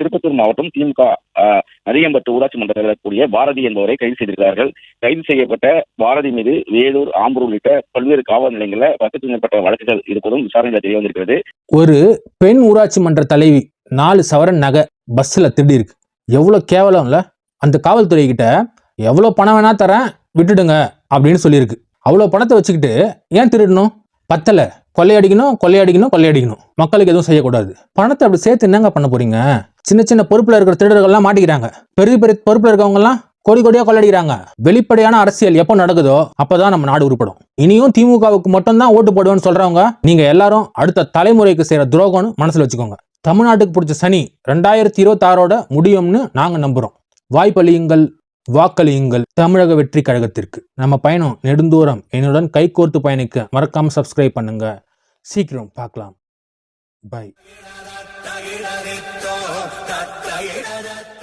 திருப்பத்தூர் மாவட்டம் திமுக நரியம்பட்டு ஊராட்சி மன்றத்தில் கூடிய பாரதி என்பவரை கைது செய்திருக்கிறார்கள். கைது செய்யப்பட்ட பாரதி மீது வேலூர் ஆம்பூர் உள்ளிட்ட பல்வேறு காவல் நிலையங்களில் பத்துக்கும் மேற்பட்ட வழக்குகள் இருப்பதும் விசாரணையில் தெரிய வந்திருக்கிறது. ஒரு பெண் ஊராட்சி மன்ற தலைவி நாலு சவரன் நகை பஸ்ஸில் திருடி இருக்கு எவ்வளோ கேவலம்ல? அந்த காவல்துறை கிட்ட எவ்வளோ பணம் வேணா தரேன் விட்டுடுங்க அப்படின்னு சொல்லியிருக்கு. அவ்வளோ பணத்தை வச்சுக்கிட்டு ஏன் திருடணும்? பத்தல. கொள்ளையடிக்கணும் கொள்ளையடிக்கணும் கொள்ளையடிக்கணும். மக்களுக்கு எதுவும் செய்யக்கூடாது. பணத்தை அப்படி சேர்த்து என்னங்க பண்ண போறீங்க? சின்ன சின்ன பொறுப்புல இருக்கிற திருடர்கள்லாம் மாட்டிக்கிறாங்க. பெரிய பெரிய பொறுப்புல இருக்கவங்க எல்லாம் கோடி கோடியா கொள்ளடிக்கிறாங்க வெளிப்படையான அரசியல் எப்போ நடக்குதோ அப்பதான் நம்ம நாடு உருப்படும். இனியும் திமுகவுக்கு மட்டும்தான் ஓட்டு போடுவேன்னு சொல்றவங்க நீங்க எல்லாரும் அடுத்த தலைமுறைக்கு செய்யற துரோகம்னு மனசுல வச்சுக்கோங்க. தமிழ்நாட்டுக்கு பிடிச்ச சனி ரெண்டாயிரத்தி இருபத்தாறோட முடியும்னு நாங்க நம்புறோம். வாய்ப்பளியுங்கள் வாக்களியுங்கள் தமிழக வெற்றி கழகத்திற்கு. நம்ம பயணம் நெடுந்தூரம். என்னுடன் கைகோர்த்து பயணிக்க மறக்காம சப்ஸ்கிரைப் பண்ணுங்க. சீக்கிரம் பார்க்கலாம். பை തത്തയിടരത്തോ തത്തയിടരത്തോ.